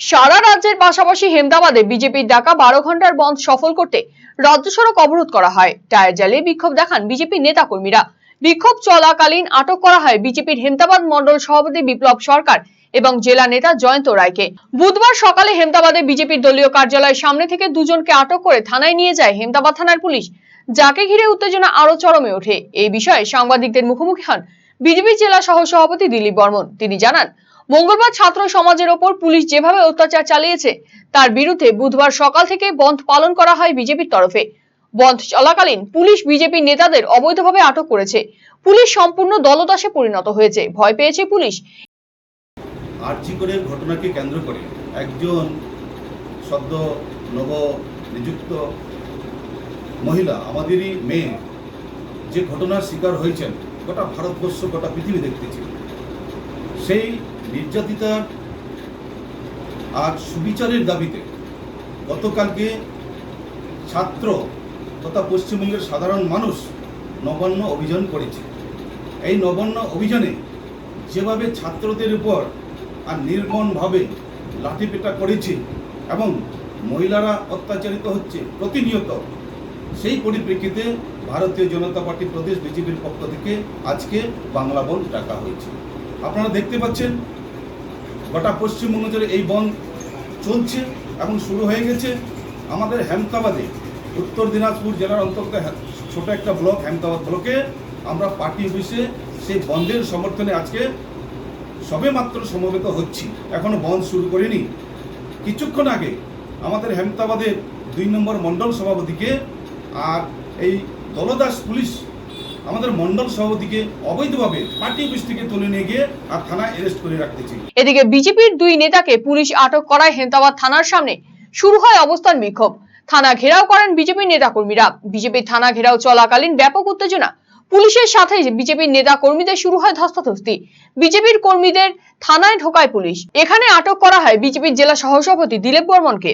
সারা রাজ্যের পাশাপাশি হেমদাবাদে বিজেপির ডাকা বারো ঘণ্টার বন্ধ সফল করতে রাজ্য সড়ক অবরোধ করা হয়। টায়ার জ্বালিয়ে বিক্ষোভ দেখান বিজেপির নেতাকর্মীরা। বিক্ষোভ চলাকালীন আটক করা হয় বিজেপির হেমদাবাদ মন্ডল সভাপতি বিপ্লব সরকার এবং জেলা নেতা জয়ন্ত রায়কে। বুধবার সকালে হেমদাবাদে বিজেপির দলীয় কার্যালয়ের সামনে থেকে দুজনকে আটক করে থানায় নিয়ে যায় হেমদাবাদ থানার পুলিশ। যাকে ঘিরে উত্তেজনা আরও চরমে ওঠে। এই বিষয়ে সাংবাদিকদের মুখোমুখি হন বিজেপি জেলা সহ সভাপতি দিলীপ বর্মন। তিনি জানান মঙ্গলবার ছাত্র সমাজের ওপর পুলিশ যেভাবে অত্যাচার চালিয়েছে, তার বিরুদ্ধে বুধবার সকাল থেকে বন্ধ পালন করা হয় বিজেপির তরফে। বন্ধ চলাকালীন পুলিশ বিজেপির নেতাদের অবৈধভাবে আটক করেছে। পুলিশ সম্পূর্ণ দলদাসে পরিণত হয়েছে। ভয় পেয়েছে পুলিশ। আর্জি করে ঘটনাকে কেন্দ্র করে একজন সদ্য নব নিযুক্ত মহিলা, আমাদেরই মেয়ে, যে ঘটনার শিকার হয়েছেন, গোটা ভারতবর্ষ, গোটা পৃথিবী দেখতেছে সেই নির্যাতিতার আর সুবিচারের দাবিতে গতকালকে ছাত্র তথা পশ্চিমবঙ্গের সাধারণ মানুষ নবান্ন অভিযান করেছে। এই নবান্ন অভিযানে যেভাবে ছাত্রদের উপর আর নির্মমভাবে লাঠিপেটা করেছে এবং মহিলারা অত্যাচারিত হচ্ছে প্রতিনিয়ত, সেই পরিপ্রেক্ষিতে ভারতীয় জনতা পার্টি প্রদেশ বিজেপির পক্ষ থেকে আজকে বাংলা বন ডাকা হয়েছে। আপনারা দেখতে পাচ্ছেন, গোটা পশ্চিমবঙ্গ জুড়ে এই বন চলছে এবং শুরু হয়ে গেছে। আমাদের হেমতাবাদে, উত্তর দিনাজপুর জেলার অন্তর্গত ছোট একটা ব্লক, হেমতাবাদ ব্লকে, আমরা পার্টি অফিসে সেই বন্ধের সমর্থনে আজকে সবে মাত্র সমবেত হচ্ছি। এখনও বন্ধ শুরু করিনি। কিছুক্ষণ আগে আমাদের হেমতাবাদের দুই নম্বর মণ্ডল সভাপতিকে আর এই দলদাস পুলিশ আমাদের মণ্ডল সভাপতিকে অবৈধভাবে পার্টি অফিস থেকে তুলে নিয়ে গিয়ে আর থানায় অ্যারেস্ট করে রাখতেছি এদিকে বিজেপির দুই নেতাকে পুলিশ আটক করায় হেমতাবাদ থানার সামনে শুরু হয় অবস্থান বিক্ষোভ। থানা ঘেরাও করেন নেতাকর্মীরা। বিজেপির থানা ঘেরাও চলাকালীন ব্যাপক উত্তেজনা। পুলিশের সাথে বিজেপির নেতা কর্মীদের শুরু হয় ধস্তাধস্তি। বিজেপির কর্মীদের থানায় ঢোকায় পুলিশ। এখানে আটক করা হয় বিজেপির জেলা সহসভাপতি দিলীপ বর্মনকে।